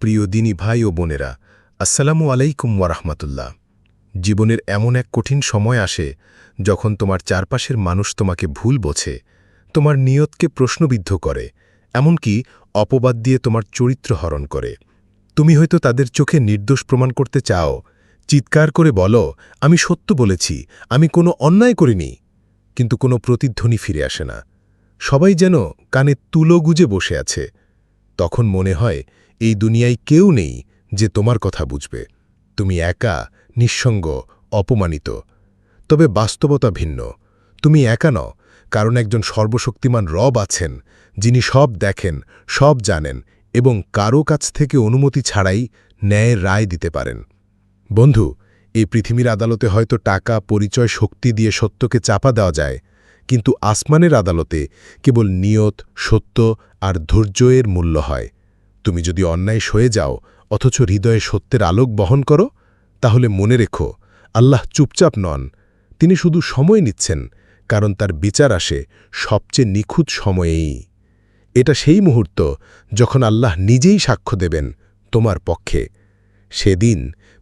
প্রিয় দিনী ভাই ও বোনেরা, আসসালামু আলাইকুম ওয়ারহমাতুল্লাহ জীবনের এমন এক কঠিন সময় আসে যখন তোমার চারপাশের মানুষ তোমাকে ভুল বোঝে, তোমার নিয়তকে প্রশ্নবিদ্ধ করে, এমনকি অপবাদ দিয়ে তোমার চরিত্র হরণ করে। তুমি হয়তো তাদের চোখে নির্দোষ প্রমাণ করতে চাও, চিৎকার করে বলো, আমি সত্য বলেছি, আমি কোনো অন্যায় করিনি। কিন্তু কোনো প্রতিধ্বনি ফিরে আসে না। সবাই যেন কানে তুলো গুজে বসে আছে। তখন মনে হয় এই দুনিয়ায় কেউ নেই যে তোমার কথা বুঝবে। তুমি একা, নিঃসঙ্গ, অপমানিত। তবে বাস্তবতা ভিন্ন। তুমি একা ন কারণ একজন সর্বশক্তিমান রব আছেন, যিনি সব দেখেন, সব জানেন এবং কারও কাছ থেকে অনুমতি ছাড়াই ন্যায়ের রায় দিতে পারেন। বন্ধু, এই পৃথিবীর আদালতে হয়তো টাকা, পরিচয়, শক্তি দিয়ে সত্যকে চাপা দেওয়া যায়, কিন্তু আসমানের আদালতে কেবল নিয়ত, সত্য আর ধৈর্যের মূল্য হয়। তুমি যদি অন্যায় সয়ে যাও, অথচ হৃদয়ে সত্যের আলোক বহন করো, তাহলে মনে রেখো, আল্লাহ চুপচাপ নন। তিনি শুধু সময় নিচ্ছেন, কারণ তার বিচার আসে সবচেয়ে নিখুঁত সময়েই। এটা সেই মুহূর্ত যখন আল্লাহ নিজেই সাক্ষ্য দেবেন তোমার পক্ষে। সেদিন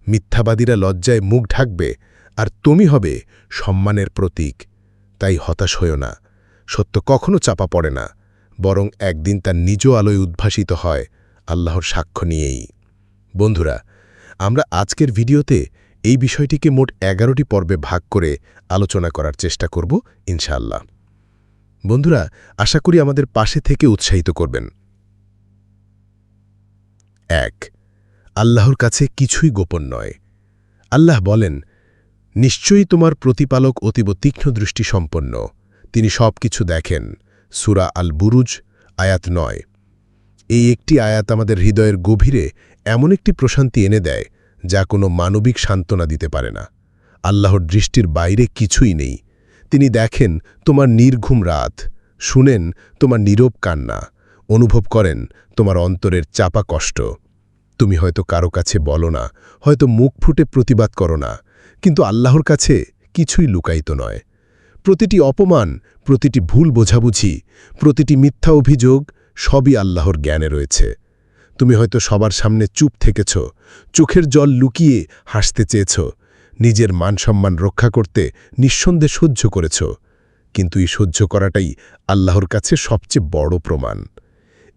মিথ্যাবাদীরা লজ্জায় মুখ ঢাকবে, আর তুমি হবে সম্মানের প্রতীক। তাই হতাশ হও না, সত্য কখনো চাপা পড়ে না, বরং একদিন তার নিজ আলোয় উদ্ভাসিত হয়। আল্লাহর সাক্ষ্য নিয়েই। বন্ধুরা, আমরা আজকের ভিডিওতে এই বিষয়টিকে মোট এগারোটি পর্বে ভাগ করে আলোচনা করার চেষ্টা করব, ইনশাআল্লাহ। বন্ধুরা, আশা করি আমাদের পাশে থেকে উৎসাহিত করবেন। এক, আল্লাহর কাছে কিছুই গোপন নয়। আল্লাহ বলেন, নিশ্চয়ই তোমার প্রতিপালক অতীব তীক্ষ্ণ দৃষ্টি সম্পন্ন তিনি সব কিছু দেখেন। সুরা আল বুরুজ আয়াত নয়। এই একটি আয়াত আমাদের হৃদয়ের গভীরে এমন একটি প্রশান্তি এনে দেয়, যা কোনো মানবিক সান্ত্বনা দিতে পারে না। আল্লাহর দৃষ্টির বাইরে কিছুই নেই। তিনি দেখেন, তোমার নির্ঘুম রাত। শুনেন, তোমার নীরব কান্না। অনুভব করেন, তোমার অন্তরের চাপা কষ্ট। তুমি হয়তো কারও কাছে বলো না, হয়তো মুখ ফুটে প্রতিবাদ করো না, কিন্তু আল্লাহর কাছে কিছুই লুকায়িত নয়। প্রতিটি অপমান, প্রতিটি ভুল বোঝাবুঝি, প্রতিটি মিথ্যা অভিযোগ সবই আল্লাহর জ্ঞানে রয়েছে। তুমি হয়তো সবার সামনে চুপ থেকেছ, চোখের জল লুকিয়ে হাসতে চেয়েছ, নিজের মানসম্মান রক্ষা করতে নিঃসন্দেহ সহ্য করেছ, কিন্তু এই সহ্য করাটাই আল্লাহর কাছে সবচেয়ে বড় প্রমাণ।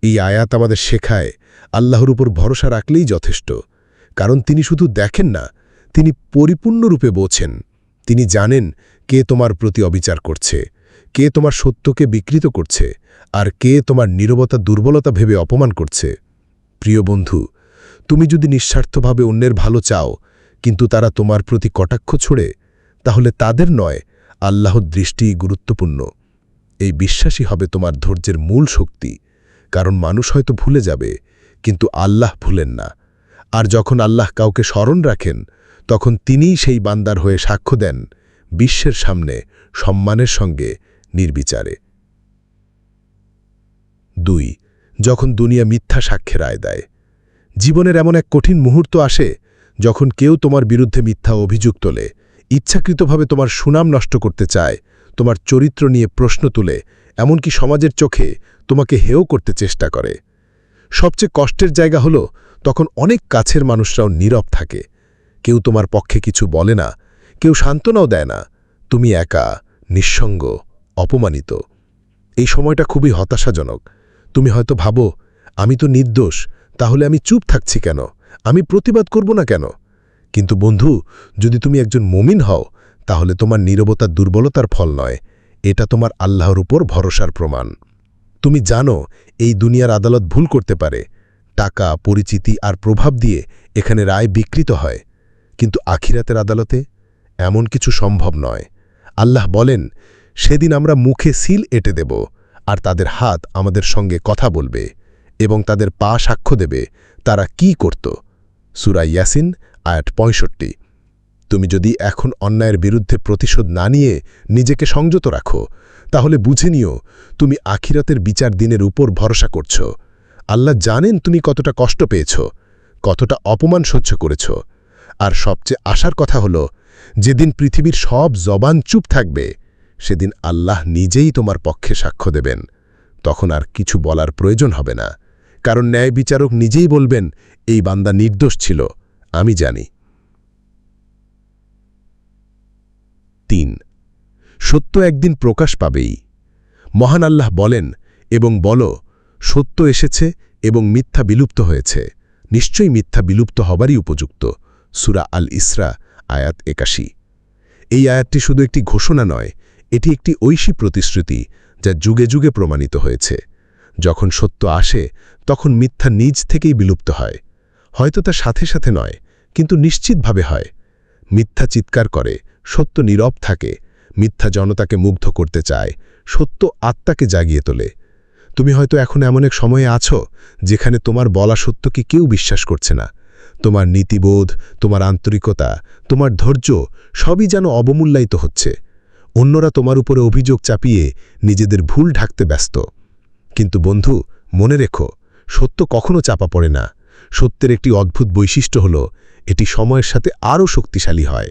এই আয়াত আমাদের শেখায়, আল্লাহর উপর ভরসা রাখলেই যথেষ্ট, কারণ তিনি শুধু দেখেন না, তিনি পরিপূর্ণরূপে বোঝেন। তিনি জানেন কে তোমার প্রতি অবিচার করছে, কে তোমার সত্যকে বিকৃত করছে আর কে তোমার নীরবতা, দুর্বলতা ভেবে অপমান করছে? প্রিয় বন্ধু, তুমি যদি নিঃস্বার্থভাবে অন্যের ভালো চাও, কিন্তু তারা তোমার প্রতি কটাক্ষ ছুড়ে, তাহলে তাদের নয়, আল্লাহর দৃষ্টিই গুরুত্বপূর্ণ। এই বিশ্বাসই হবে তোমার ধৈর্যের মূল শক্তি, কারণ মানুষ হয়তো ভুলে যাবে, কিন্তু আল্লাহ ভুলেন না। আর যখন আল্লাহ কাউকে স্মরণ রাখেন, তখন তিনিই সেই বান্দার হয়ে সাক্ষ্য দেন, বিশ্বের সামনে, সম্মানের সঙ্গে, নির্বিচারে। দুই, যখন দুনিয়া মিথ্যা সাক্ষ্যে রায় দেয়। জীবনের এমন এক কঠিন মুহূর্ত আসে, যখন কেউ তোমার বিরুদ্ধে মিথ্যা অভিযোগ তোলে, ইচ্ছাকৃতভাবে তোমার সুনাম নষ্ট করতে চায়, তোমার চরিত্র নিয়ে প্রশ্ন তুলে, এমনকি সমাজের চোখে তোমাকে হেও করতে চেষ্টা করে। সবচেয়ে কষ্টের জায়গা হলো, তখন অনেক কাছের মানুষরাও নীরব থাকে। কেউ তোমার পক্ষে কিছু বলে না, কেউ সান্ত্বনাও দেয় না, তুমি একা, নিঃসঙ্গ, অপমানিত। এই সময়টা খুবই হতাশাজনক। তুমি হয়তো ভাবো, আমি তো নির্দোষ, তাহলে আমি চুপ থাকছি কেন? আমি প্রতিবাদ করব না কেন? কিন্তু বন্ধু, যদি তুমি একজন মমিন হও, তাহলে তোমার নীরবতা দুর্বলতার ফল নয়। এটা তোমার আল্লাহর উপর ভরসার প্রমাণ। তুমি জানো, এই দুনিয়ার আদালত ভুল করতে পারে। টাকা, পরিচিতি আর প্রভাব দিয়ে এখানে রায় বিকৃত হয়। কিন্তু আখিরাতের আদালতে এমন কিছু সম্ভব নয়। আল্লাহ বলেন, সেদিন আমরা মুখে সিল এটে দেব। আর তাদের হাত আমাদের সঙ্গে কথা বলবে এবং তাদের পা সাক্ষ্য দেবে তারা কি করত। সুরা ইয়াসিন আয়াট পঁয়ষট্টি। তুমি যদি এখন অন্যায়ের বিরুদ্ধে প্রতিশোধ না নিয়ে নিজেকে সংযত রাখো, তাহলে বুঝে নিও তুমি আখিরাতের বিচার দিনের উপর ভরসা করছ। আল্লাহ জানেন তুমি কতটা কষ্ট পেয়েছ, কতটা অপমান সহ্য করেছ। আর সবচেয়ে আশার কথা হল, যেদিন পৃথিবীর সব জবান চুপ থাকবে সেদিন আল্লাহ নিজেই তোমার পক্ষে সাক্ষ্য দেবেন। তখন আর কিছু বলার প্রয়োজন হবে না। কারণ ন্যায় বিচারক নিজেই বলবেন, এই বান্দা নির্দোষ ছিল, আমি জানি। তিন, সত্য একদিন প্রকাশ পাবেই। মহান আল্লাহ বলেন এবং বলো, সত্য এসেছে এবং মিথ্যা বিলুপ্ত হয়েছে। নিশ্চয়ই মিথ্যা বিলুপ্ত হবারই উপযুক্ত। সুরা আল ইসরা আয়াত একাশি। এই আয়াতটি শুধু একটি ঘোষণা নয় এটি একটি ঐশী প্রতিশ্রুতি যা যুগে যুগে প্রমাণিত হয়েছে। যখন সত্য আসে, তখন মিথ্যা নিজ থেকেই বিলুপ্ত হয়। হয়তো তা সাথে সাথে নয়, কিন্তু নিশ্চিতভাবে হয়। মিথ্যা চিৎকার করে, সত্য নীরব থাকে, মিথ্যা জনতাকে মুগ্ধ করতে চায়, সত্য আত্মাকে জাগিয়ে তোলে। তুমি হয়তো এখন এমন এক সময়ে আছো, যেখানে তোমার বলা সত্যকে কেউ বিশ্বাস করছে না। তোমার নীতিবোধ, তোমার আন্তরিকতা, তোমার ধৈর্য সবই যেন অবমূল্যায়িত হচ্ছে। অন্যরা তোমার উপরে অভিযোগ চাপিয়ে নিজেদের ভুল ঢাকতে ব্যস্ত। কিন্তু বন্ধু, মনে রেখো, সত্য কখনো চাপা পড়ে না। সত্যের একটি অদ্ভুত বৈশিষ্ট্য হল, এটি সময়ের সাথে আরও শক্তিশালী হয়।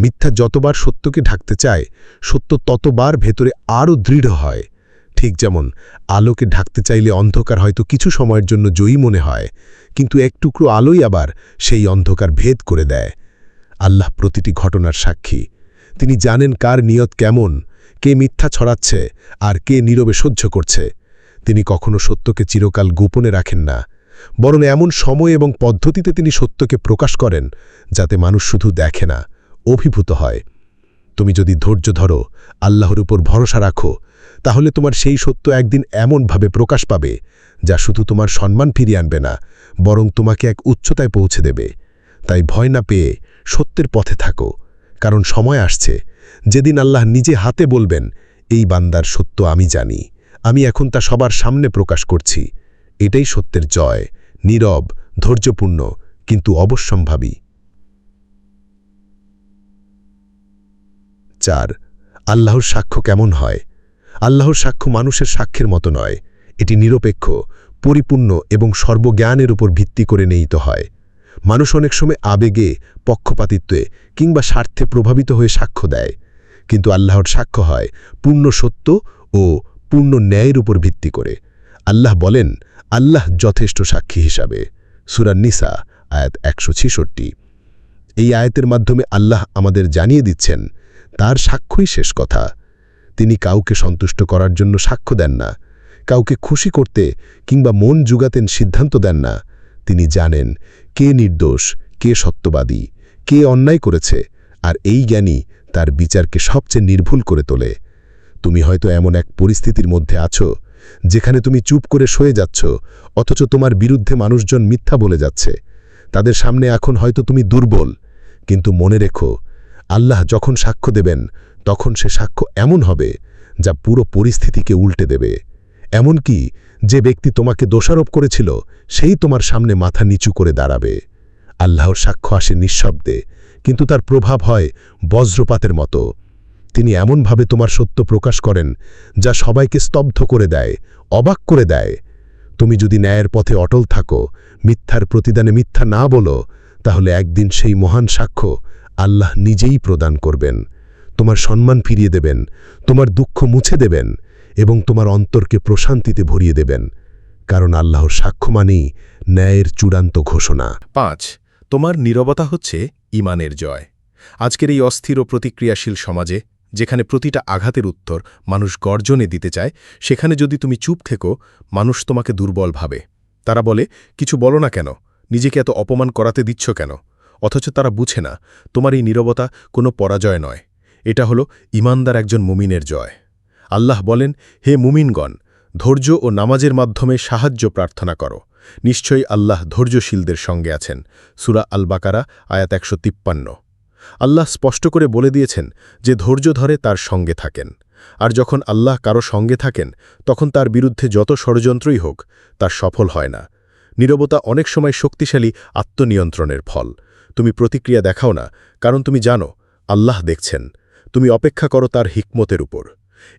মিথ্যা যতবার সত্যকে ঢাকতে চায়, সত্য ততবার ভেতরে আরও দৃঢ় হয়। ঠিক যেমন, আলোকে ঢাকতে চাইলে অন্ধকার হয়তো কিছু সময়ের জন্য জয়ী মনে হয়, কিন্তু এক টুকরো আলোই আবার সেই অন্ধকার ভেদ করে দেয়। আল্লাহ প্রতিটি ঘটনার সাক্ষী। তিনি জানেন কার নিয়ত কেমন, কে মিথ্যা ছড়াচ্ছে আর কে নীরবে সহ্য করছে। তিনি কখনো সত্যকে চিরকাল গোপনে রাখেন না, বরং এমন সময় এবং পদ্ধতিতে তিনি সত্যকে প্রকাশ করেন যাতে মানুষ শুধু দেখে না, অভিভূত হয়। তুমি যদি ধৈর্য ধরো, আল্লাহর উপর ভরসা রাখো, তাহলে তোমার সেই সত্য একদিন এমনভাবে প্রকাশ পাবে, যা শুধু তোমার সম্মান ফিরিয়ে আনবে না, বরং তোমাকে এক উচ্চতায় পৌঁছে দেবে। তাই ভয় না পেয়ে সত্যের পথে থাকো। কারণ সময় আসছে। যেদিন আল্লাহ নিজে হাতে বলবেন, এই বান্দার সত্য আমি জানি, আমি এখন তা সবার সামনে প্রকাশ করছি। এটাই সত্যের জয়, নীরব, ধৈর্যপূর্ণ, কিন্তু অবশ্যম্ভাবী। চার, আল্লাহর সাক্ষ্য কেমন হয়? আল্লাহর সাক্ষ্য মানুষের সাক্ষ্যের মতো নয়। এটি নিরপেক্ষ, পরিপূর্ণ এবং সর্বজ্ঞানের উপর ভিত্তি করে নেইত হয়। মানুষ অনেক সময় আবেগে, পক্ষপাতিত্বে কিংবা স্বার্থে প্রভাবিত হয়ে সাক্ষ্য দেয়। কিন্তু আল্লাহর সাক্ষ্য হয় পূর্ণ সত্য ও পূর্ণ ন্যায়ের উপর ভিত্তি করে। আল্লাহ বলেন, আল্লাহ যথেষ্ট সাক্ষী হিসাবে। সুরান্নিসা আয়াত একশো এই আয়াতের মাধ্যমে আল্লাহ আমাদের জানিয়ে দিচ্ছেন, তার সাক্ষ্যই শেষ কথা। তিনি কাউকে সন্তুষ্ট করার জন্য সাক্ষ্য দেন না। কাউকে খুশি করতে কিংবা মন জুগাতেন সিদ্ধান্ত দেন না। তিনি জানেন কে নির্দোষ, কে সত্যবাদী, কে অন্যায় করেছে, আর এই জ্ঞানী তার বিচারকে সবচেয়ে নির্ভুল করে তোলে। তুমি হয়তো এমন এক পরিস্থিতির মধ্যে আছো, যেখানে তুমি চুপ করে সয়ে যাচ্ছ, অথচ তোমার বিরুদ্ধে মানুষজন মিথ্যা বলে যাচ্ছে। তাদের সামনে এখন হয়তো তুমি দুর্বল, কিন্তু মনে রেখো, আল্লাহ যখন সাক্ষ্য দেবেন, তখন সে সাক্ষ্য এমন হবে, যা পুরো পরিস্থিতিকে উল্টে দেবে। এমনকি যে ব্যক্তি তোমাকে দোষারোপ করেছিল, সেই তোমার সামনে মাথা নিচু করে দাঁড়াবে। আল্লাহর সাক্ষ্য আসে নিঃশব্দে, কিন্তু তার প্রভাব হয় বজ্রপাতের মতো। তিনি এমনভাবে তোমার সত্য প্রকাশ করেন, যা সবাইকে স্তব্ধ করে দেয়, অবাক করে দেয়। তুমি যদি ন্যায়ের পথে অটল থাকো, মিথ্যার প্রতিদানে মিথ্যা না বলো, তাহলে একদিন সেই মহান সাক্ষ্য আল্লাহ নিজেই প্রদান করবেন। তোমার সম্মান ফিরিয়ে দেবেন, তোমার দুঃখ মুছে দেবেন। এবং তোমার অন্তরকে প্রশান্তিতে ভরিয়ে দেবেন, কারণ আল্লাহর সাক্ষ্য মানেই ন্যায়ের চূড়ান্ত ঘোষণা। পাঁচ, তোমার নীরবতা হচ্ছে ইমানের জয়। আজকের এই অস্থির ও প্রতিক্রিয়াশীল সমাজে, যেখানে প্রতিটা আঘাতের উত্তর মানুষ গর্জনে দিতে চায়, সেখানে যদি তুমি চুপ থেকো, মানুষ তোমাকে দুর্বল ভাবে। তারা বলে, কিছু বলো না কেন? নিজেকে এত অপমান করাতে দিচ্ছ কেন? অথচ তারা বুঝে না, তোমার এই নীরবতা কোনো পরাজয় নয়। এটা হলো ইমানদার একজন মুমিনের জয়। আল্লাহ বলেন, হে মুমিনগণ, ধৈর্য ও নামাজের মাধ্যমে সাহায্য প্রার্থনা করো। নিশ্চয়ই আল্লাহ ধৈর্যশীলদের সঙ্গে আছেন। সুরা আল বাকারা আয়াত একশো তিপ্পান্ন। আল্লাহ স্পষ্ট করে বলে দিয়েছেন যে, ধৈর্য ধরে তার সঙ্গে থাকেন। আর যখন আল্লাহ কারও সঙ্গে থাকেন, তখন তার বিরুদ্ধে যত ষড়যন্ত্রই হোক, তার সফল হয় না। নীরবতা অনেক সময় শক্তিশালী আত্মনিয়ন্ত্রণের ফল। তুমি প্রতিক্রিয়া দেখাও না, কারণ তুমি জানো, আল্লাহ দেখছেন। তুমি অপেক্ষা করো তার হিকমতের উপর।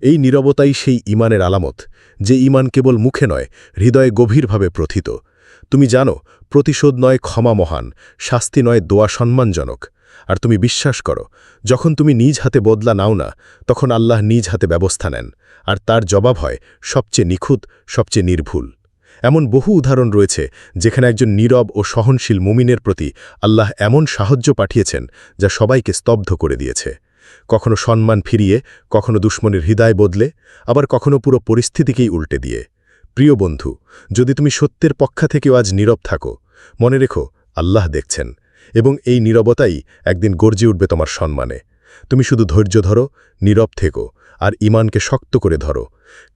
এই নীরবতাই সেই ইমানের আলামত, যে ইমান কেবল মুখে নয়, হৃদয়ে গভীরভাবে প্রথিত। তুমি জানো, প্রতিশোধ নয় ক্ষমা মহান, শাস্তি নয় দোয়া সম্মানজনক। আর তুমি বিশ্বাস করো, যখন তুমি নিজ হাতে বদলা নাও না, তখন আল্লাহ নিজ হাতে ব্যবস্থা নেন, আর তার জবাব হয় সবচেয়ে নিখুঁত, সবচেয়ে নির্ভুল। এমন বহু উদাহরণ রয়েছে, যেখানে একজন নীরব ও সহনশীল মুমিনের প্রতি আল্লাহ এমন সাহায্য পাঠিয়েছেন, যা সবাইকে স্তব্ধ করে দিয়েছে। কখনো সম্মান ফিরিয়ে, কখনো দুশ্মনের হৃদয় বদলে, আবার কখনো পুরো পরিস্থিতিকেই উল্টে দিয়ে। প্রিয় বন্ধু, যদি তুমি সত্যের পক্ষা থেকেও আজ নীরব থাকো, মনে রেখো, আল্লাহ দেখছেন, এবং এই নীরবতাই একদিন গর্জে উঠবে তোমার সম্মানে। তুমি শুধু ধৈর্য ধরো, নীরব থেকো, আর ইমানকে শক্ত করে ধরো,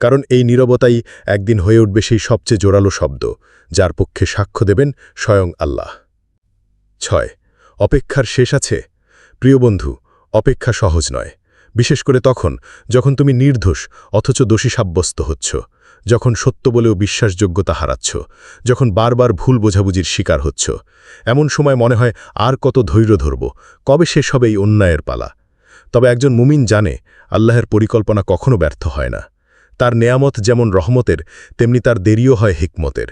কারণ এই নীরবতাই একদিন হয়ে উঠবে সেই সবচেয়ে জোরালো শব্দ, যার পক্ষে সাক্ষ্য দেবেন স্বয়ং আল্লাহ। ছয়, অপেক্ষার শেষ আছে? প্রিয় বন্ধু অপেক্ষা সহজ নয়। বিশেষ করে তখন, যখন তুমি নির্দোষ, অথচ দোষী সাব্যস্ত হচ্ছ। যখন সত্য বলেও বিশ্বাসযোগ্যতা হারাচ্ছ। যখন বারবার ভুল বোঝাবুঝির শিকার হচ্ছ। এমন সময় মনে হয়, আর কত ধৈর্য ধরব। কবে শেষ হবে এই অন্যায়ের পালা? তবে একজন মুমিন জানে, আল্লাহের পরিকল্পনা কখনো ব্যর্থ হয় না। তার নেয়ামত যেমন রহমতের, তেমনি তার দেরিও হয় হিকমতের।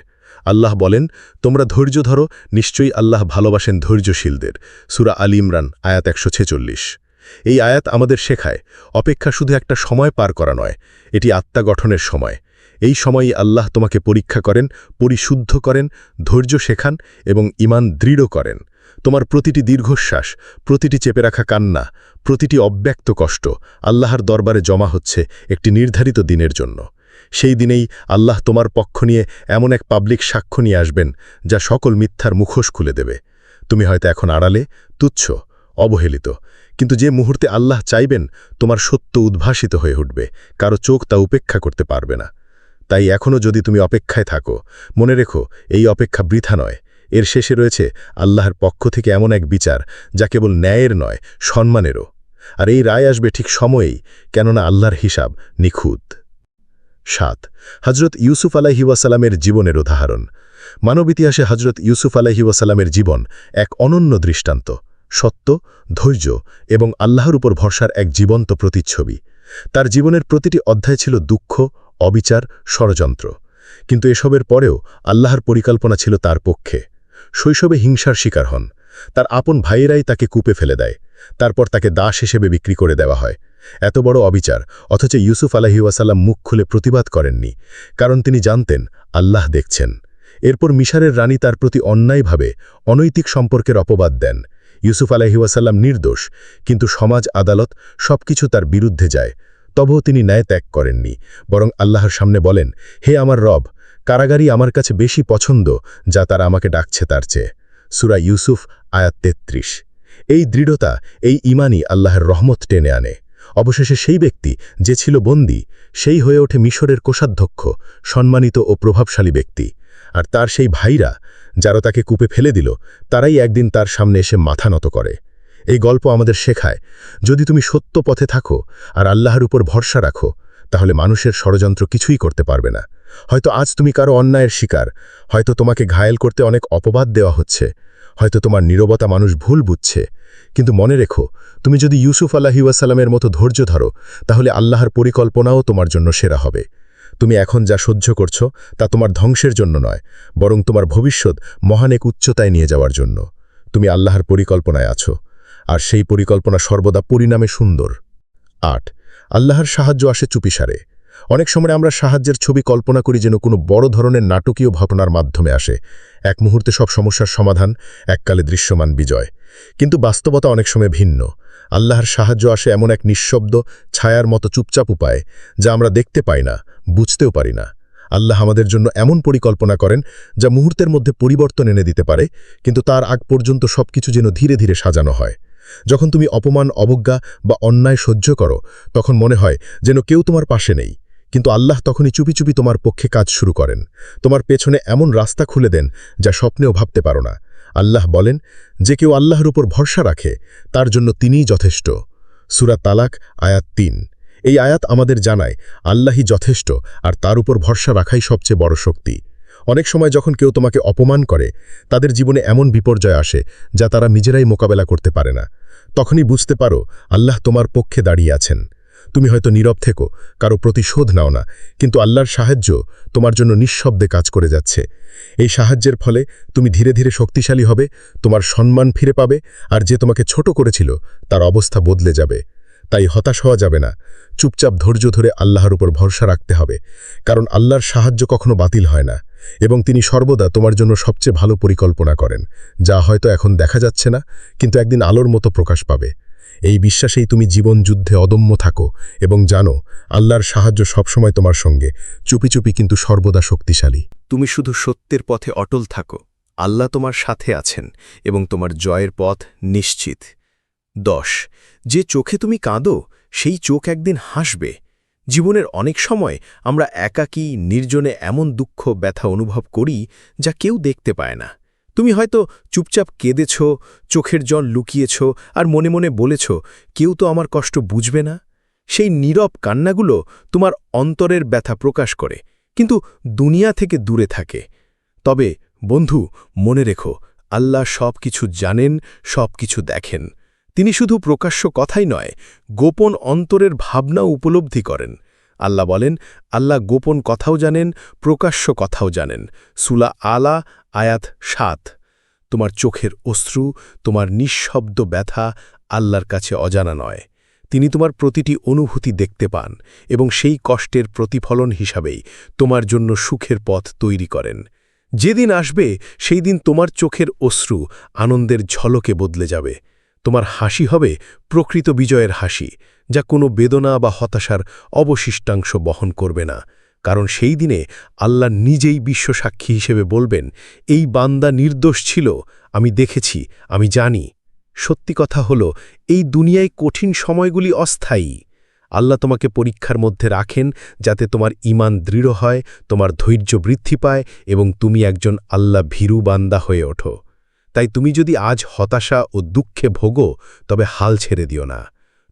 আল্লাহ বলেন, তোমরা ধৈর্য ধরো, নিশ্চয়ই আল্লাহ ভালোবাসেন ধৈর্যশীলদের। সুরা আলী ইমরান, আয়াত একশো ছেচল্লিশ। এই আয়াত আমাদের শেখায়, অপেক্ষা শুধু একটা সময় পার করা নয়, এটি আত্মা গঠনের সময়। এই সময়ই আল্লাহ তোমাকে পরীক্ষা করেন, পরিশুদ্ধ করেন, ধৈর্য শেখান এবং ইমান দৃঢ় করেন। তোমার প্রতিটি দীর্ঘশ্বাস, প্রতিটি চেপে রাখা কান্না, প্রতিটি অব্যক্ত কষ্ট আল্লাহর দরবারে জমা হচ্ছে একটি নির্ধারিত দিনের জন্য। সেই দিনেই আল্লাহ তোমার পক্ষ নিয়ে এমন এক পাবলিক সাক্ষ্য নিয়ে আসবেন, যা সকল মিথ্যার মুখোশ খুলে দেবে। তুমি হয়তো এখন আড়ালে, তুচ্ছ, অবহেলিত। কিন্তু যে মুহূর্তে আল্লাহ চাইবেন, তোমার সত্য উদ্ভাসিত হয়ে উঠবে, কারও চোখ তা উপেক্ষা করতে পারবে না। তাই এখনও যদি তুমি অপেক্ষায় থাকো, মনে রেখো, এই অপেক্ষা বৃথা নয়। এর শেষে রয়েছে আল্লাহর পক্ষ থেকে এমন এক বিচার, যা কেবল ন্যায়ের নয়, সম্মানেরও। আর এই রায় আসবে ঠিক সময়েই, কেননা আল্লাহর হিসাব নিখুঁত। সাত হজরত ইউসুফ আলাহিওয়াসালামের জীবনের উদাহরণ। মানব ইতিহাসে হজরত ইউসুফ আলাহিওয়াসালামের জীবন এক অনন্য দৃষ্টান্ত। সত্য, ধৈর্য এবং আল্লাহর উপর ভরসার এক জীবন্ত প্রতিচ্ছবি। তার জীবনের প্রতিটি অধ্যায় ছিল দুঃখ, অবিচার, ষড়যন্ত্র। কিন্তু এসবের পরেও আল্লাহর পরিকল্পনা ছিল তার পক্ষে। শৈশবে হিংসার শিকার হন। তার আপন ভাইয়েরাই তাকে কূপে ফেলে দেয়। তারপর তাকে দাস হিসেবে বিক্রি করে দেওয়া হয়। এত বড় অবিচার, অথচ ইউসুফ আলাহিউসাল্লাম মুখ খুলে প্রতিবাদ করেননি, কারণ তিনি জানতেন আল্লাহ দেখছেন। এরপর মিশারের রানী তার প্রতি অন্যায়ভাবে অনৈতিক সম্পর্কের অপবাদ দেন। ইউসুফ আলাহিউসাল্লাম নির্দোষ, কিন্তু সমাজ আদালত সবকিছু তার বিরুদ্ধে যায়। তবুও তিনি ন্যায় ত্যাগ করেননি, বরং আল্লাহর সামনে বলেন, হে আমার রব কারাগারি আমার কাছে বেশি পছন্দ যা তারা আমাকে ডাকছে তার চেয়ে। সুরা ইউসুফ, আয়াত তেত্রিশ। এই দৃঢ়তা, এই ইমানই আল্লাহর রহমত টেনে আনে। অবশেষে সেই ব্যক্তি যে ছিল বন্দী, সেই হয়ে ওঠে মিশরের কোষাধ্যক্ষ, সম্মানিত ও প্রভাবশালী ব্যক্তি। আর তার সেই ভাইরা, যারা তাকে কূপে ফেলে দিল, তারাই একদিন তার সামনে এসে মাথা নত করে। এই গল্প আমাদের শেখায়, যদি তুমি সত্য পথে থাকো আর আল্লাহর উপর ভরসা রাখো, তাহলে মানুষের ষড়যন্ত্র কিছুই করতে পারবে না। হয়তো আজ তুমি কারও অন্যায়ের শিকার, হয়তো তোমাকে ঘায়েল করতে অনেক অপবাদ দেওয়া হচ্ছে, হয়তো তোমার নীরবতা মানুষ ভুল বুঝছে। কিন্তু মনে রেখো, তুমি যদি ইউসুফ আল্লাহিউসালামের মতো ধৈর্য ধরো, তাহলে আল্লাহর পরিকল্পনাও তোমার জন্য সেরা হবে। তুমি এখন যা সহ্য করছ তা তোমার ধ্বংসের জন্য নয়, বরং তোমার ভবিষ্যৎ মহানেক উচ্চতায় নিয়ে যাওয়ার জন্য। তুমি আল্লাহর পরিকল্পনায় আছো, আর সেই পরিকল্পনা সর্বদা পরিণামে সুন্দর। আট, আল্লাহর সাহায্য আসে চুপিসারে। অনেক সময় আমরা সাহায্যের ছবি কল্পনা করি যেন কোনো বড় ধরনের নাটকীয় ঘটনার মাধ্যমে আসে। এক মুহূর্তে সব সমস্যার সমাধান, এককালে দৃশ্যমান বিজয়। কিন্তু বাস্তবতা অনেক সময় ভিন্ন। আল্লাহর সাহায্য আসে এমন এক নিঃশব্দ, ছায়ার মতো চুপচাপ উপায়, যা আমরা দেখতে পাই না, বুঝতেও পারি না। আল্লাহ আমাদের জন্য এমন পরিকল্পনা করেন, যা মুহূর্তের মধ্যে পরিবর্তন এনে দিতে পারে, কিন্তু তার আগ পর্যন্ত সবকিছু যেন ধীরে ধীরে সাজানো হয়। যখন তুমি অপমান, অবজ্ঞা বা অন্যায় সহ্য করো, তখন মনে হয় যেন কেউ তোমার পাশে নেই। কিন্তু আল্লাহ তখনই চুপি চুপি তোমার পক্ষে কাজ শুরু করেন। তোমার পেছনে এমন রাস্তা খুলে দেন যা স্বপ্নেও ভাবতে পারো না। আল্লাহ বলেন, যে কেউ আল্লাহর উপর ভরসা রাখে, তার জন্য তিনিই যথেষ্ট। সুরা তালাক, আয়াত তিন। এই আয়াত আমাদের জানায়, আল্লাহই যথেষ্ট আর তার উপর ভরসা রাখাই সবচেয়ে বড় শক্তি। অনেক সময় যখন কেউ তোমাকে অপমান করে, তাদের জীবনে এমন বিপর্যয় আসে যা তারা নিজেরাই মোকাবেলা করতে পারে না। তখনই বুঝতে পারো, আল্লাহ তোমার পক্ষে দাঁড়িয়ে আছেন। তুমি হয়তো নীরব থেকো, কারও প্রতিশোধ নাও না, কিন্তু আল্লাহর সাহায্য তোমার জন্য নিঃশব্দে কাজ করে যাচ্ছে। এই সাহায্যের ফলে তুমি ধীরে ধীরে শক্তিশালী হবে, তোমার সম্মান ফিরে পাবে, আর যে তোমাকে ছোট করেছিল, তার অবস্থা বদলে যাবে। তাই হতাশ হওয়া যাবে না। চুপচাপ ধৈর্য ধরে আল্লাহর উপর ভরসা রাখতে হবে, কারণ আল্লাহর সাহায্য কখনো বাতিল হয় না, এবং তিনি সর্বদা তোমার জন্য সবচেয়ে ভালো পরিকল্পনা করেন, যা হয়তো এখন দেখা যাচ্ছে না, কিন্তু একদিন আলোর মতো প্রকাশ পাবে। এই বিশ্বাসেই তুমি জীবন যুদ্ধে অদম্য থাকো এবং জানো, আল্লাহর সাহায্য সবসময় তোমার সঙ্গে। চুপি চুপি কিন্তু সর্বদা শক্তিশালী। তুমি শুধু সত্যের পথে অটল থাকো। আল্লাহ তোমার সাথে আছেন এবং তোমার জয়ের পথ নিশ্চিত। দশ, যে চোখে তুমি কাঁদো, সেই চোখ একদিন হাসবে। জীবনের অনেক সময় আমরা একাকী, নির্জনে এমন দুঃখ, ব্যথা অনুভব করি যা কেউ দেখতে পায় না। তুমি হয়তো চুপচাপ কেঁদেছ, চোখের জল লুকিয়েছ আর মনে মনে বলেছ, কেউ তো আমার কষ্ট বুঝবে না। সেই নীরব কান্নাগুলো তোমার অন্তরের ব্যথা প্রকাশ করে, কিন্তু দুনিয়া থেকে দূরে থাকে। তবে বন্ধু, মনে রেখো, আল্লাহ সব কিছু জানেন সব কিছু দেখেন। তিনি শুধু প্রকাশ্য কথাই নয়, গোপন অন্তরের ভাবনা উপলব্ধি করেন। আল্লাহ বলেন, আল্লাহ গোপন কথাও জানেন, প্রকাশ্য কথাও জানেন। সুলা আলা, আয়াত সাত। তোমার চোখের অশ্রু, তোমার নিঃশব্দ ব্যথা আল্লাহর কাছে অজানা নয়। তিনি তোমার প্রতিটি অনুভূতি দেখতে পান এবং সেই কষ্টের প্রতিফলন হিসাবেই তোমার জন্য সুখের পথ তৈরি করেন। যেদিন আসবে, সেই দিন তোমার চোখের অশ্রু আনন্দের ঝলকে বদলে যাবে। তোমার হাসি হবে প্রকৃত বিজয়ের হাসি। যা কোনো বেদনা বা হতাশার অবশিষ্টাংশ বহন করবে না। কারণ সেই দিনে আল্লাহ নিজেই বিশ্বসাক্ষী হিসেবে বলবেন, এই বান্দা নির্দোষ ছিল, আমি দেখেছি, আমি জানি। সত্যি কথা হল, এই দুনিয়ায় কঠিন সময়গুলি অস্থায়ী। আল্লাহ তোমাকে পরীক্ষার মধ্যে রাখেন যাতে তোমার ইমান দৃঢ় হয়, তোমার ধৈর্য বৃদ্ধি পায় এবং তুমি একজন আল্লাহ ভীরু বান্দা হয়ে ওঠো। তাই তুমি যদি আজ হতাশা ও দুঃখে ভোগো, তবে হাল ছেড়ে দিও না।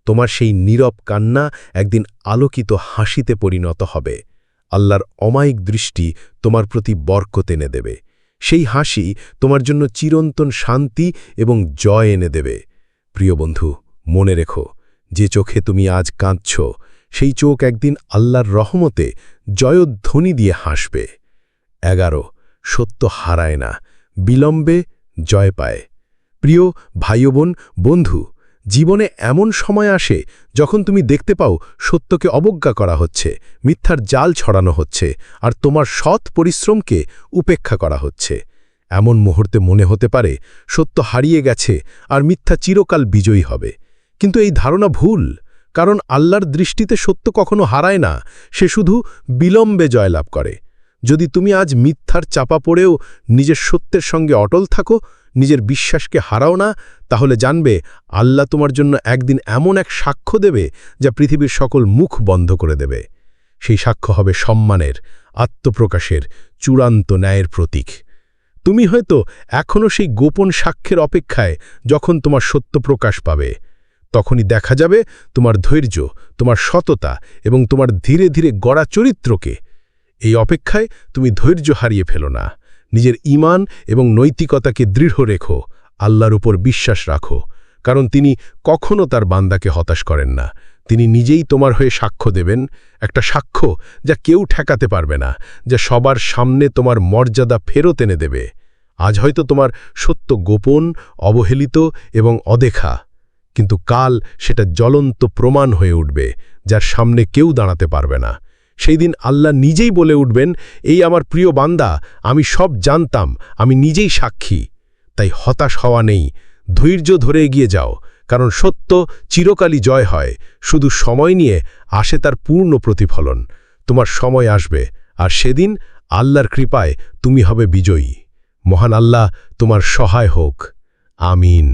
তোমার সেই নীরব কান্না একদিন আলোকিত হাসিতে পরিণত হবে। আল্লাহর অমায়িক দৃষ্টি তোমার প্রতি বরকত এনে দেবে। সেই হাসি তোমার জন্য চিরন্তন শান্তি এবং জয় এনে দেবে। প্রিয় বন্ধু, মনে রেখো, যে চোখে তুমি আজ কাঁদছ, সেই চোখ একদিন আল্লাহর রহমতে জয়ধ্বনি দিয়ে হাসবে। এগারো, সত্য হারায় না, বিলম্বে জয় পায়। প্রিয় ভাই বোন, বন্ধু জীবনে এমন সময় আসে যখন তুমি দেখতে পাও সত্যকে অবজ্ঞা করা হচ্ছে, মিথ্যার জাল ছড়ানো হচ্ছে, আর তোমার সৎ পরিশ্রমকে উপেক্ষা করা হচ্ছে। এমন মুহূর্তে মনে হতে পারে সত্য হারিয়ে গেছে আর মিথ্যা চিরকাল বিজয়ী হবে। কিন্তু এই ধারণা ভুল, কারণ আল্লাহর দৃষ্টিতে সত্য কখনো হারায় না, সে শুধু বিলম্বে জয়লাভ করে। যদি তুমি আজ মিথ্যার চাপা পড়েও নিজের সত্যের সঙ্গে অটল থাকো নিজের বিশ্বাসকে হারাও না, তাহলে জানবে আল্লাহ তোমার জন্য একদিন এমন এক সাক্ষ্য দেবে যা পৃথিবীর সকল মুখ বন্ধ করে দেবে। সেই সাক্ষ্য হবে সম্মানের, আত্মপ্রকাশের, চূড়ান্ত ন্যায়ের প্রতীক। তুমি হয়তো এখনও সেই গোপন সাক্ষ্যের অপেক্ষায় যখন তোমার সত্য প্রকাশ পাবে। তখনই দেখা যাবে তোমার ধৈর্য, তোমার সততা এবং তোমার ধীরে ধীরে গড়া চরিত্রকে। এই অপেক্ষায় তুমি ধৈর্য হারিয়ে ফেলো না। নিজের ইমান এবং নৈতিকতাকে দৃঢ় রেখো, আল্লাহর উপর বিশ্বাস রাখো, কারণ তিনি কখনও তার বান্দাকে হতাশ করেন না। তিনি নিজেই তোমার হয়ে সাক্ষ্য দেবেন, একটা সাক্ষ্য যা কেউ ঠেকাতে পারবে না, যা সবার সামনে তোমার মর্যাদা ফেরত এনে দেবে। আজ হয়তো তোমার সত্য গোপন, অবহেলিত এবং অদেখা, কিন্তু কাল সেটা জ্বলন্ত প্রমাণ হয়ে উঠবে, যার সামনে কেউ দাঁড়াতে পারবে না। সেই দিন আল্লাহ নিজেই বলে উঠবেন, এই আমার প্রিয় বান্দা, আমি সব জানতাম, আমি নিজেই সাক্ষী। তাই হতাশ হওয়া নেই, ধৈর্য ধরে এগিয়ে যাও, কারণ সত্য চিরকালই জয় হয়। শুধু সময় নিয়ে আসে তার পূর্ণ প্রতিফলন। তোমার সময় আসবে, আর সেদিন আল্লাহর কৃপায় তুমি হবে বিজয়ী। মহান আল্লাহ তোমার সহায় হোক। আমিন।